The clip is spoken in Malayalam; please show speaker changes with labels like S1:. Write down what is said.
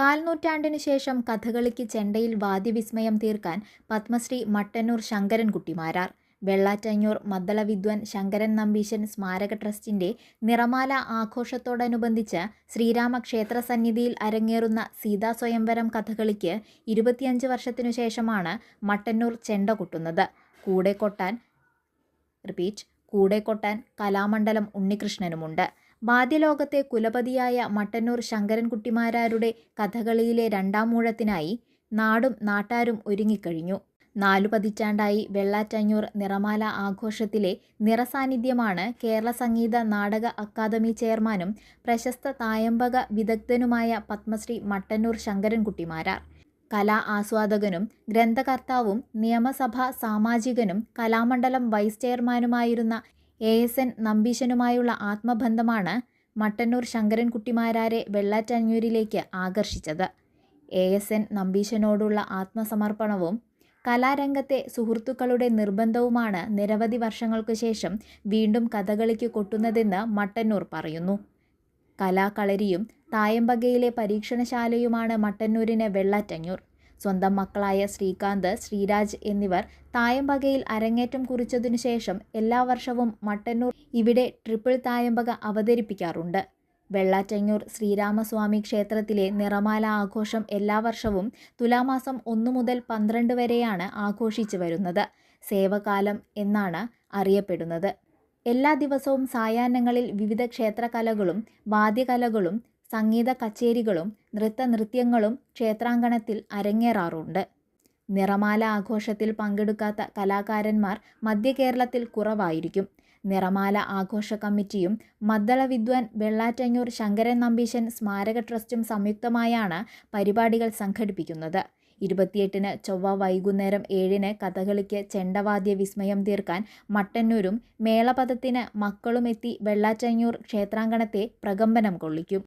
S1: കാൽനൂറ്റാണ്ടിനു ശേഷം കഥകളിക്ക് ചെണ്ടയിൽ വാദ്യവിസ്മയം തീർക്കാൻ പത്മശ്രീ മട്ടന്നൂർ ശങ്കരൻകുട്ടിമാരാർ വെള്ളാറ്റഞ്ഞൂർ മദ്ദള വിദ്വാൻ ശങ്കരൻ നമ്പീശൻ സ്മാരക ട്രസ്റ്റിന്റെ നിറമാല ആഘോഷത്തോടനുബന്ധിച്ച് ശ്രീരാമക്ഷേത്ര സന്നിധിയിൽ അരങ്ങേറുന്ന സീതാ സ്വയംവരം കഥകളിക്ക് ഇരുപത്തിയഞ്ച് വർഷത്തിനു ശേഷമാണ് മട്ടന്നൂർ ചെണ്ട കൊട്ടുന്നത്. കൂടെ കൊട്ടാൻ റിപ്പീറ്റ് കൂടെ കൊട്ടാൻ കലാമണ്ഡലം ഉണ്ണികൃഷ്ണനുമുണ്ട്. വാദ്യലോകത്തെ കുലപതിയായ മട്ടന്നൂർ ശങ്കരൻകുട്ടിമാരാരുടെ കഥകളിയിലെ രണ്ടാം മൂഴത്തിനായി നാടും നാട്ടാരും ഒരുങ്ങിക്കഴിഞ്ഞു. നാലു പതിറ്റാണ്ടായി വെള്ളാറ്റഞ്ഞൂർ നിറമാല ആഘോഷത്തിലെ നിറസാന്നിധ്യമാണ് കേരള സംഗീത നാടക അക്കാദമി ചെയർമാനും പ്രശസ്ത തായമ്പക വിദഗ്ധനുമായ പത്മശ്രീ മട്ടന്നൂർ ശങ്കരൻകുട്ടിമാരാർ. കലാ ആസ്വാദകനും ഗ്രന്ഥകർത്താവും നിയമസഭാ സാമാജികനും കലാമണ്ഡലം വൈസ് ചെയർമാനുമായിരുന്ന എ എസ് എൻ നമ്പീശനുമായുള്ള ആത്മബന്ധമാണ് മട്ടന്നൂർ ശങ്കരൻകുട്ടിമാരാരെ വെള്ളാറ്റഞ്ഞൂരിലേക്ക് ആകർഷിച്ചത്. എ എസ് എൻ നമ്പീശനോടുള്ള ആത്മസമർപ്പണവും കലാരംഗത്തെ സുഹൃത്തുക്കളുടെ നിർബന്ധവുമാണ് നിരവധി വർഷങ്ങൾക്ക് ശേഷം വീണ്ടും കഥകളിക്ക് കൊട്ടുന്നതെന്ന് മട്ടന്നൂർ പറയുന്നു. കലാകളരിയും തായമ്പകയിലെ പരീക്ഷണശാലയുമാണ് മട്ടന്നൂരിന് വെള്ളാറ്റഞ്ഞൂർ. സ്വന്തം മക്കളായ ശ്രീകാന്ത് ശ്രീരാജ് എന്നിവർ തായമ്പകയിൽ അരങ്ങേറ്റം കുറിച്ചതിനു ശേഷം എല്ലാ വർഷവും മട്ടന്നൂർ ഇവിടെ ട്രിപ്പിൾ തായമ്പക അവതരിപ്പിക്കാറുണ്ട്. വെള്ളാറ്റങ്ങൂർ ശ്രീരാമസ്വാമി ക്ഷേത്രത്തിലെ നിറമാല ആഘോഷം എല്ലാ വർഷവും തുലാമാസം ഒന്നു മുതൽ പന്ത്രണ്ട് വരെയാണ് ആഘോഷിച്ചു വരുന്നത്. സേവകാലം എന്നാണ് അറിയപ്പെടുന്നത്. എല്ലാ ദിവസവും സായാഹ്നങ്ങളിൽ വിവിധ ക്ഷേത്രകലകളും വാദ്യകലകളും സംഗീത കച്ചേരികളും നൃത്തനൃത്യങ്ങളും ക്ഷേത്രാങ്കണത്തിൽ അരങ്ങേറാറുണ്ട്. നിറമാല ആഘോഷത്തിൽ പങ്കെടുക്കാത്ത കലാകാരന്മാർ മധ്യ കേരളത്തിൽ കുറവായിരിക്കും. നിറമാല ആഘോഷ കമ്മിറ്റിയും മദ്ദള വിദ്വാൻ വെള്ളാറ്റഞ്ഞൂർ ശങ്കരൻ നമ്പീശൻ സ്മാരക ട്രസ്റ്റും സംയുക്തമായാണ് പരിപാടികൾ സംഘടിപ്പിക്കുന്നത്. ഇരുപത്തിയെട്ടിന് ചൊവ്വ വൈകുന്നേരം ഏഴിന് കഥകളിക്ക് ചെണ്ടവാദ്യ വിസ്മയം തീർക്കാൻ മട്ടന്നൂരും മേളപദത്തിന് മക്കളുമെത്തി വെള്ളാറ്റഞ്ഞൂർ ക്ഷേത്രാങ്കണത്തെ പ്രകമ്പനം കൊള്ളിക്കും.